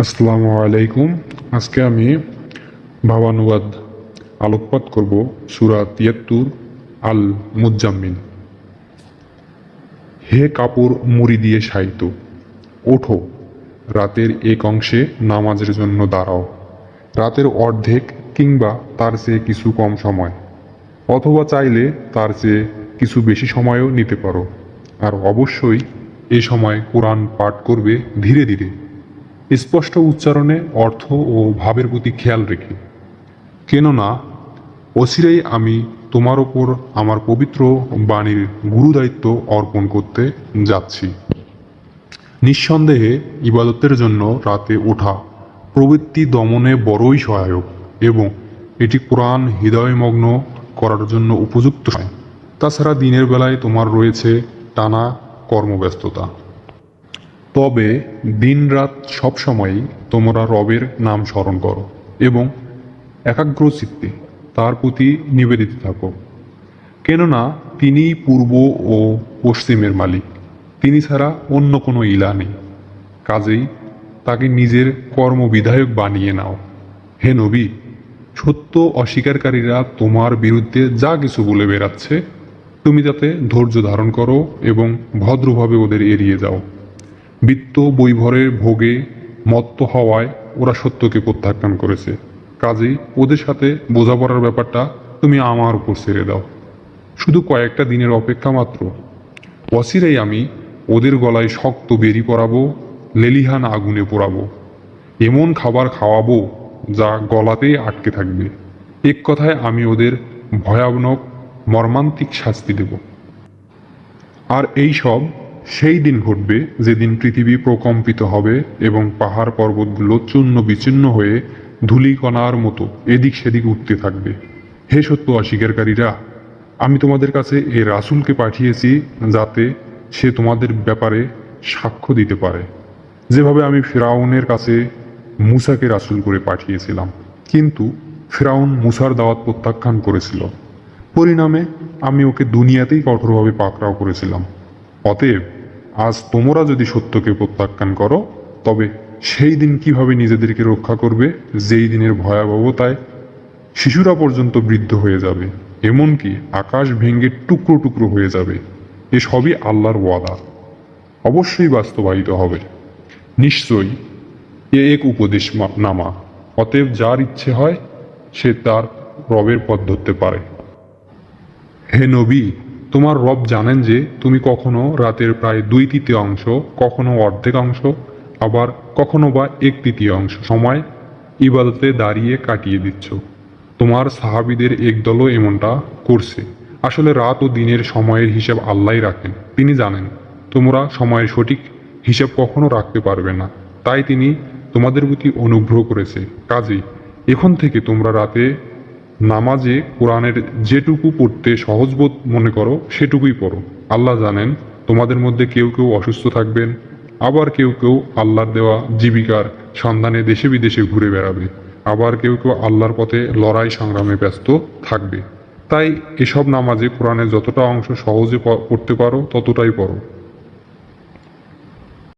আসসালামু আলাইকুম। আজকে আমি ভাবানুবাদ আলোকপাত করব সুরা তিয়াত্তর আল মুজাম্মিন হে কাপড় মুড়ি দিয়ে সাইত ওঠো, রাতের এক অংশে নামাজের জন্য দাঁড়াও। রাতের অর্ধেক কিংবা তার চেয়ে কিছু কম সময়, অথবা চাইলে তার চেয়ে কিছু বেশি সময়ও নিতে পারো। আর অবশ্যই এ সময় কোরআন পাঠ করবে ধীরে ধীরে। স্পষ্ট উচ্চারণে অর্থ ও ভাবের প্রতি খেয়াল রেখে, কেননা অচিরেই আমি তোমার ওপর আমার পবিত্র বাণীর গুরুদায়িত্ব অর্পণ করতে যাচ্ছি। নিঃসন্দেহে ইবাদতের জন্য রাতে ওঠা প্রবৃত্তি দমনে বড়ই সহায়ক এবং এটি কোরআন হৃদয়মগ্ন করার জন্য উপযুক্ত সময়। তাছাড়া দিনের বেলায় তোমার রয়েছে টানা কর্মব্যস্ততা। তবে দিনরাত সবসময়ই তোমরা রবের নাম স্মরণ করো এবং একাগ্র চিত্তে তার প্রতি নিবেদিত থাকো। কেননা তিনিই পূর্ব ও পশ্চিমের মালিক। তিনি ছাড়া অন্য কোনো ইলা নেই। কাজেই তাকে নিজের কর্মবিধায়ক বানিয়ে নাও। হে নবী, সত্য অস্বীকারীরা তোমার বিরুদ্ধে যা কিছু বলে বেড়াচ্ছে, তুমি তাতে ধৈর্য ধারণ করো এবং ভদ্রভাবে ওদের এড়িয়ে যাও। বিত্ত বৈভরের ভোগে মত্ত হওয়ায় ওরা সত্যকে প্রত্যাখ্যান করেছে। কাজেই ওদের সাথে বোঝাপড়ার ব্যাপারটা তুমি আমার উপর ছেড়ে দাও। শুধু কয়েকটা দিনের অপেক্ষা মাত্র। অচিরেই আমি ওদের গলায় শক্ত বেরি পরাবো, লেলিহান আগুনে পোড়াবো। এমন খাবার খাওয়াবো যা গলাতেই আটকে থাকবে। এক কথায় আমি ওদের ভয়ানক মর্মান্তিক শাস্তি দেব। আর এই সব সেই দিন ঘটবে যেদিন পৃথিবী প্রকম্পিত হবে এবং পাহাড় পর্বতগুলো চূর্ণ বিচ্ছিন্ন হয়ে ধূলিকণার মতো এদিক সেদিক উঠতে থাকবে। হে সত্য অস্বীকারীরা, আমি তোমাদের কাছে এ রাসুলকে পাঠিয়েছি যাতে সে তোমাদের ব্যাপারে সাক্ষ্য দিতে পারে। যেভাবে আমি ফেরাউনের কাছে মুসাকে রাসুল করে পাঠিয়েছিলাম, কিন্তু ফেরাউন মুসার দাওয়াত প্রত্যাখ্যান করেছিল। পরিণামে আমি ওকে দুনিয়াতেই কঠোরভাবে পাকড়াও করেছিলাম। অতএব আজ তোমরা যদি সত্যকে প্রত্যাখ্যান করো, তবে সেই দিন কীভাবে নিজেদেরকে রক্ষা করবে, যেই দিনের ভয়াবহতায় শিশুরা পর্যন্ত বৃদ্ধ হয়ে যাবে, এমনকি আকাশ ভেঙে টুকরো টুকরো হয়ে যাবে, এ সবই আল্লাহর ওয়াদা। অবশ্যই বাস্তবায়িত হবে। নিশ্চয়ই এ এক উপদেশ নামা অতএব যার ইচ্ছে হয়, সে তার রবের পথ ধরতে পারে। হে নবী তোমার রব জানেন যে তুমি কখনো রাতের প্রায় দুই তৃতীয়াংশ কখনো অর্ধেক অংশ, আবার কখনো বা এক তৃতীয়াংশ সময় ইবাদতে দাঁড়িয়ে কাটিয়ে দিচ্ছ। তোমার সাহাবিদের একদলও এমনটা করছে। আসলে রাত ও দিনের সময়ের হিসাব আল্লাহ রাখেন। তিনি জানেন, তোমরা সময়ের সঠিক হিসাব কখনো রাখতে পারবে না। তাই তিনি তোমাদের প্রতি অনুগ্রহ করেছে। কাজেই, এখন থেকে তোমরা রাতে নামাজে কোরআনের যেটুকু পড়তে সহজবোধ মনে করো, সেটুকুই পড়ো। আল্লাহ জানেন, তোমাদের মধ্যে কেউ কেউ অসুস্থ থাকবেন, আবার কেউ কেউ আল্লাহর দেওয়া জীবিকার সন্ধানে দেশে বিদেশে ঘুরে বেড়াবে, আবার কেউ কেউ আল্লাহর পথে লড়াই সংগ্রামে ব্যস্ত থাকবে। তাই এসব নামাজে কোরআনের যতটা অংশ সহজে পড়তে পারো, ততটাই পড়ো।